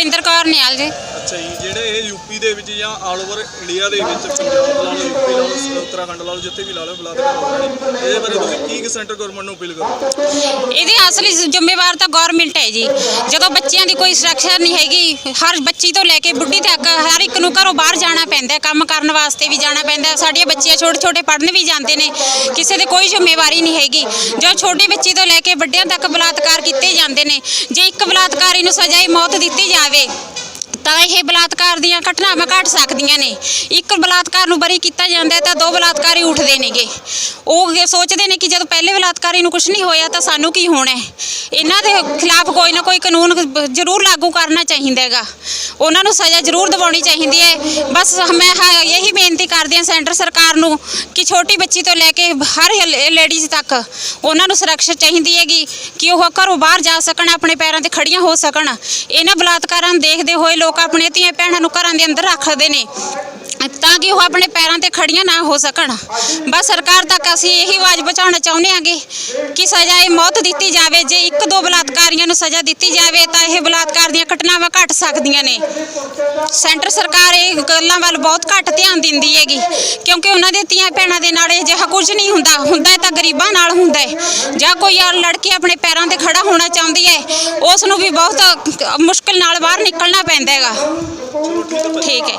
ਬਲਵਿੰਦਰ ਕੌਰ ਨਿਆਲ ਜੀ। ਅੱਛਾ ਜੀ, ਜਿਹੜੇ ਇਹ ਯੂਪੀ ਦੇ ਵਿੱਚ ਜਾਂ ਆਲ ਓਵਰ ਇੰਡੀਆ ਦੇ ਵਿੱਚ ਪੰਜਾਬ ਲਾ ਲਓ ਯੂਪੀ ਲਾ ਲਓ, ਉੱਤਰਾਖੰਡ ਲਾ ਲਓ, ਜਿੱਥੇ ਵੀ ਲਾ ਲਓ ਬਲਾਤਕਾਰ ਹੋ ਰਹੇ ਨੇ, ਇਹਦੇ ਬਾਰੇ ਤੁਸੀਂ ਕੀ ਸੈਂਟਰ ਗਵਰਨਮੈਂਟ ਨੂੰ ਅਪੀਲ ਕਰੋ ਇਹਦੀ ਅਸਲੀ ਜ਼ਿੰਮੇਵਾਰ ਤਾਂ ਗਵਰਨਮੈਂਟ ਹੈ ਜੀ। ਜਦੋਂ ਬੱਚਿਆਂ ਦੀ ਕੋਈ ਸੁਰੱਖਿਆ ਨਹੀਂ ਹੈਗੀ, ਹਰ ਬੱਚੀ ਤੋਂ ਲੈ ਕੇ ਬੁੱਢੀ ਤੱਕ, ਹਰ ਇੱਕ ਨੂੰ ਘਰੋਂ ਬਾਹਰ ਜਾਣਾ ਪੈਂਦਾ ਕੰਮ ਕਰਨ ਵਾਸਤੇ ਵੀ ਜਾਣਾ ਪੈਂਦਾ ਸਾਡੀਆਂ ਬੱਚੀਆਂ ਛੋਟੇ ਛੋਟੇ ਪੜਨ ਵੀ ਜਾਂਦੇ ਨੇ, ਕਿਸੇ ਦੀ ਕੋਈ ਜ਼ਿੰਮੇਵਾਰੀ ਨਹੀਂ ਹੈਗੀ। ਜੋ ਛੋਟੀ ਬੱਚੇ ਤੋਂ ਲੈ ਕੇ ਵੱਡਿਆਂ ਤੱਕ ਬਲਾਤਕਾਰ ਕੀਤੇ ਜਾਂਦੇ ਨੇ, ਜੇ ਇੱਕ ਬਲਾਤਕਾਰੀ ਨੂੰ ਸਜ਼ਾ ਹੀ ਮੌਤ ਦਿੱਤੀ ਜਾਵੇ ਤਾਂ ਇਹ ਬਲਾਤਕਾਰ ਦੀਆਂ ਘਟਨਾਵਾਂ ਘਟ ਸਕਦੀਆਂ ਨੇ। ਇੱਕ ਬਲਾਤਕਾਰ ਨੂੰ ਬਰੀ ਕੀਤਾ ਜਾਂਦਾ ਹੈ ਤਾਂ ਦੋ ਬਲਾਤਕਾਰੀ ਉੱਠਦੇ ਨੇਗੇ। ਉਹ ਸੋਚਦੇ ਨੇ ਕਿ ਜਦੋਂ ਪਹਿਲੇ ਬਲਾਤਕਾਰੀ ਨੂੰ ਕੁਝ ਨਹੀਂ ਹੋਇਆ ਤਾਂ ਸਾਨੂੰ ਕੀ ਹੋਣਾ ਹੈ। ਇਹਨਾਂ ਦੇ ਖਿਲਾਫ ਕੋਈ ਨਾ ਕੋਈ ਕਾਨੂੰਨ ਜ਼ਰੂਰ ਲਾਗੂ ਕਰਨਾ ਚਾਹੀਦਾ ਹੈਗਾ। ਉਹਨਾਂ ਨੂੰ ਸਜ਼ਾ ਜ਼ਰੂਰ ਦਿਵਾਉਣੀ ਚਾਹੀਦੀ ਹੈ। ਬਸ ਮੈਂ ਹਾ- ਇਹੀ ਬੇਨਤੀ ਕਰਦੀ ਹਾਂ ਸੈਂਟਰ ਸਰਕਾਰ ਨੂੰ ਕਿ ਛੋਟੀ ਬੱਚੀ ਤੋਂ ਲੈ ਕੇ ਹਰ ਲੇਡੀਜ਼ ਤੱਕ ਉਹਨਾਂ ਨੂੰ ਸੁਰੱਖਿਆ ਚਾਹੀਦੀ ਹੈਗੀ ਕਿ ਉਹ ਘਰੋਂ ਬਾਹਰ ਜਾ ਸਕਣ, ਆਪਣੇ ਪੈਰਾਂ ਤੇ ਖੜੀਆਂ ਹੋ ਸਕਣ। ਇਹਨਾਂ ਬਲਾਤਕਾਰਾਂ ਨੂੰ ਦੇਖਦੇ ਹੋਏ ਲੋਕ ਆਪਣੇ ਧੀਆਂ ਭੈਣਾਂ ਨੂੰ ਘਰਾਂ ਦੇ ਅੰਦਰ ਰੱਖਦੇ ਨੇ। ਤਾਂ ਕਿ ਉਹ ਆਪਣੇ ਪੈਰਾਂ ਤੇ ਖੜੀਆਂ ਨਾ ਹੋ ਸਕਣ। ਬਸ ਸਰਕਾਰ ਤੱਕ ਅਸੀਂ ਇਹੀ ਆਵਾਜ਼ ਪਹੁੰਚਾਉਣਾ ਚਾਹੁੰਦੇ ਹਾਂਗੇ ਕਿ ਸਜ਼ਾ ਇਹ ਮੌਤ ਦਿੱਤੀ ਜਾਵੇ, ਜੇ ਇੱਕ ਦੋ ਬਲਾਤਕਾਰੀਆਂ ਨੂੰ ਸਜ਼ਾ ਦਿੱਤੀ ਜਾਵੇ ਤਾਂ ਇਹ ਬਲਾਤਕਾਰ ਦੀਆਂ ਘਟਨਾਵਾਂ ਘਟ ਸਕਦੀਆਂ ਨੇ। ਸੈਂਟਰ ਸਰਕਾਰ ਇਹ ਗੱਲਾਂ ਵੱਲ ਬਹੁਤ ਘੱਟ ਧਿਆਨ ਦਿੰਦੀ ਹੈਗੀ, ਕਿਉਂਕਿ ਉਹਨਾਂ ਦੇ ਧੀਆਂ ਭੈਣਾਂ ਦੇ ਨਾਲ ਇਹ ਜਿਹਾ ਕੁਝ ਨਹੀਂ ਹੁੰਦਾ। ਹੁੰਦਾ ਤਾਂ ਗਰੀਬਾਂ ਨਾਲ ਹੁੰਦਾ ਹੈ। ਜਾਂ ਕੋਈ ਯਾਰ ਲੜਕੀ ਆਪਣੇ ਪੈਰਾਂ ਤੇ ਖੜਾ ਹੋਣਾ ਚਾਹੁੰਦੀ ਹੈ, ਉਸ ਨੂੰ ਵੀ ਬਹੁਤ ਮੁਸ਼ਕਲ ਨਾਲ ਬਾਹਰ ਨਿਕਲਣਾ ਪੈਂਦਾ ਹੈਗਾ। ਠੀਕ ਹੈ।